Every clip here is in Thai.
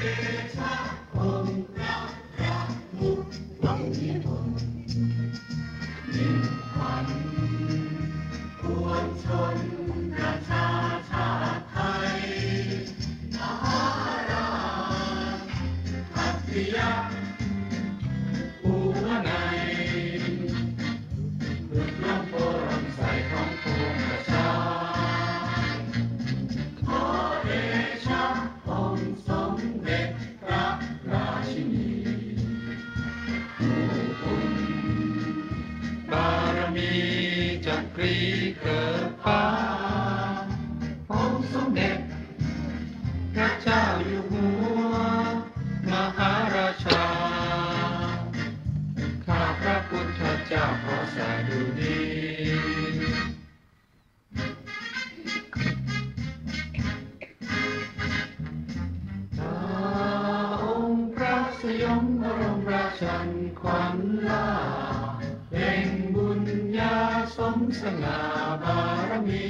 Bum, bum, มีจักรีเกิดฟ้าองค์สมเด็จพระเจ้าอยู่หัว มหาราชา ข้าพระพุทธเจ้าขอสาธุดีองค์พระสยมบรมราชันขวัญล่า สมสง่าบารมี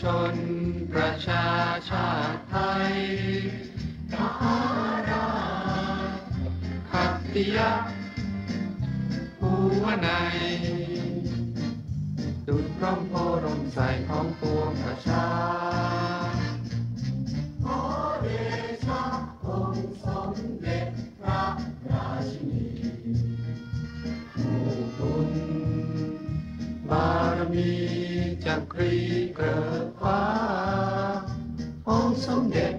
ชนประชาชาติไทยมหาราชขัตติยะหัวในดุจร่มโพรมใสของปวงประชาขอเดชะองค์สมเด็จพระราชินีผู้คุณบารมี จักรีเกิดฟ้า องค์สมเด็จ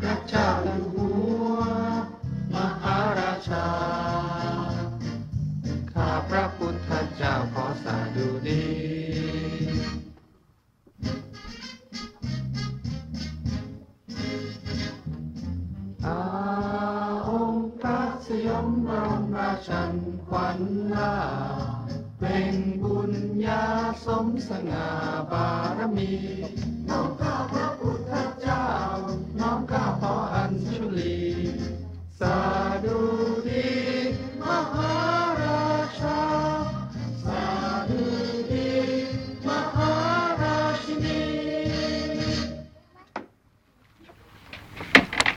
พระเจ้าอยู่หัว มหาราชา ข้าพระพุทธเจ้าขอสาธุดีอาองค์พระสยมบรมราชันขวัญลา เป็นบุญญาสมสง่าบารมี น้อมข้าพระพุทธ